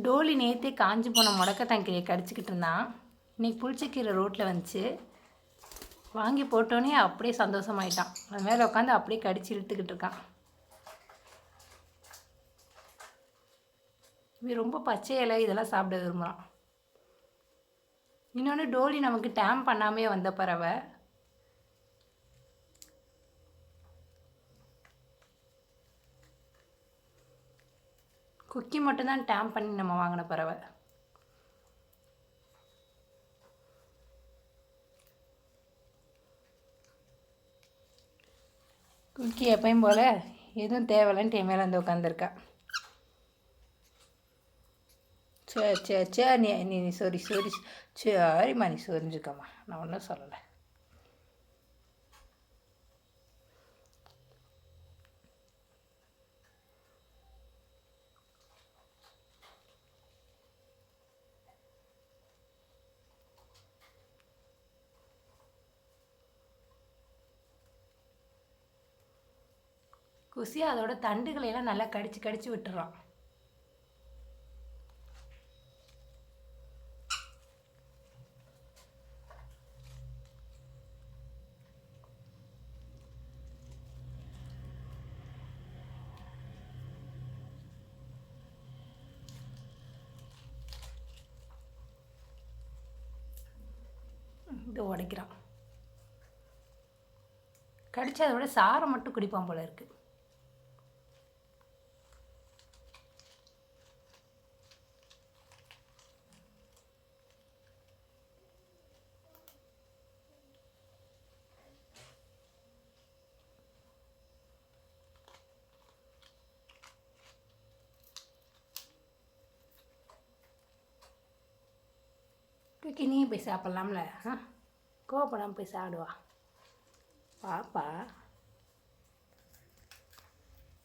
டோலி நேற்றே காஞ்சி போன முடக்கத்தாங்கீரையை கடிச்சிக்கிட்டு இருந்தான். இன்னைக்கு புளிச்சக்கீரை ரோட்டில் வந்துச்சு. வாங்கி போட்டோன்னே அப்படியே சந்தோஷமாயிட்டான். அது மேலே உட்காந்து அப்படியே கடிச்சு இழுத்துக்கிட்டு இருக்கான். இவன் ரொம்ப பச்சை இலை இதெல்லாம் சாப்பிட விரும்புகிறான் இன்னொன்று டோலி நமக்கு டேம் பண்ணாமே வந்த பறவை. குக்கி மட்டும்தான் டேம் பண்ணி நம்ம வாங்கின பறவை. குக்கி எப்பயும் போல் எதுவும் தேவையில்லைன்ட்டு என் மேலே வந்து உட்காந்துருக்கா சரி சரி சரி நீ நீ நீ சாரி சாரி சரிம்மா நீ சொரிஞ்சுக்கம்மா நான் ஒன்றும் சொல்லலை. குசி அதோட தண்டுகளை எல்லாம் நல்லா கடிச்சு கடிச்சு விட்டுறான் இது உடைக்கிறான் கடிச்சு அதோட சாரம் சாரை மட்டும் குடிப்பான் போல இருக்குது தூக்கி நீ போய் சாப்பிட்லாம்ல ஆ கோவப்படாமல் போய் சாப்பிடுவா பாப்பா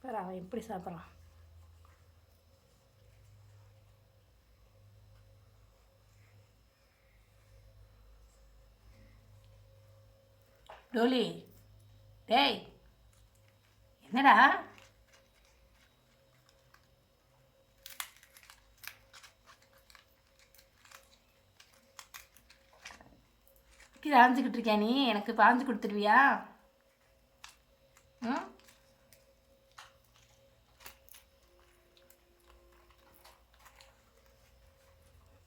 பாரு அவன் எப்படி சாப்பிட்றான் டோலி டேய் என்னடா கீழே அரைஞ்சிக்கிட்டு இருக்கியா நீ. எனக்கு பாஞ்சு கொடுத்துருவியா? ம்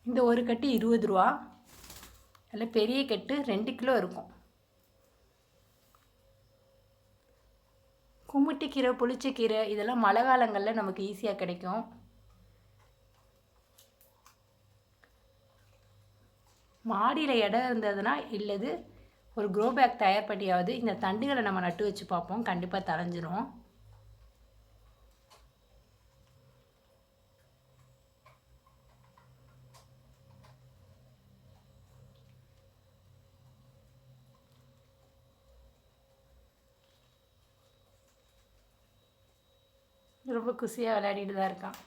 இந்த ஒரு கட்டு இருபது ரூபா. அதில் பெரிய கட்டு ரெண்டு கிலோ இருக்கும். கும்மிட்டிக்கீரை புளிச்சக்கீரை இதெல்லாம் மழை காலங்களில் நமக்கு ஈஸியாக கிடைக்கும். மாடியில் இடம் இருந்ததுன்னா இல்லது ஒரு க்ரோ பேக் தயார் பண்ணியாவது இந்த தண்டுகளை நம்ம நட்டு வச்சு பார்ப்போம். கண்டிப்பாக தலைஞ்சிரும் ரொம்ப குஷியாக விளையாடிட்டு தான் இருக்கான்.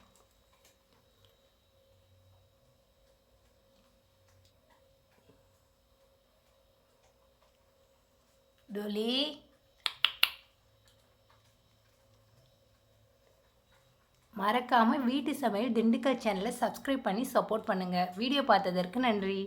டொலி மறக்காமல் வீட்டு சமையல் திண்டுக்கல் சேனலை சப்ஸ்கிரைப் பண்ணி சப்போர்ட் பண்ணுங்கள் வீடியோ பார்த்ததற்கு நன்றி.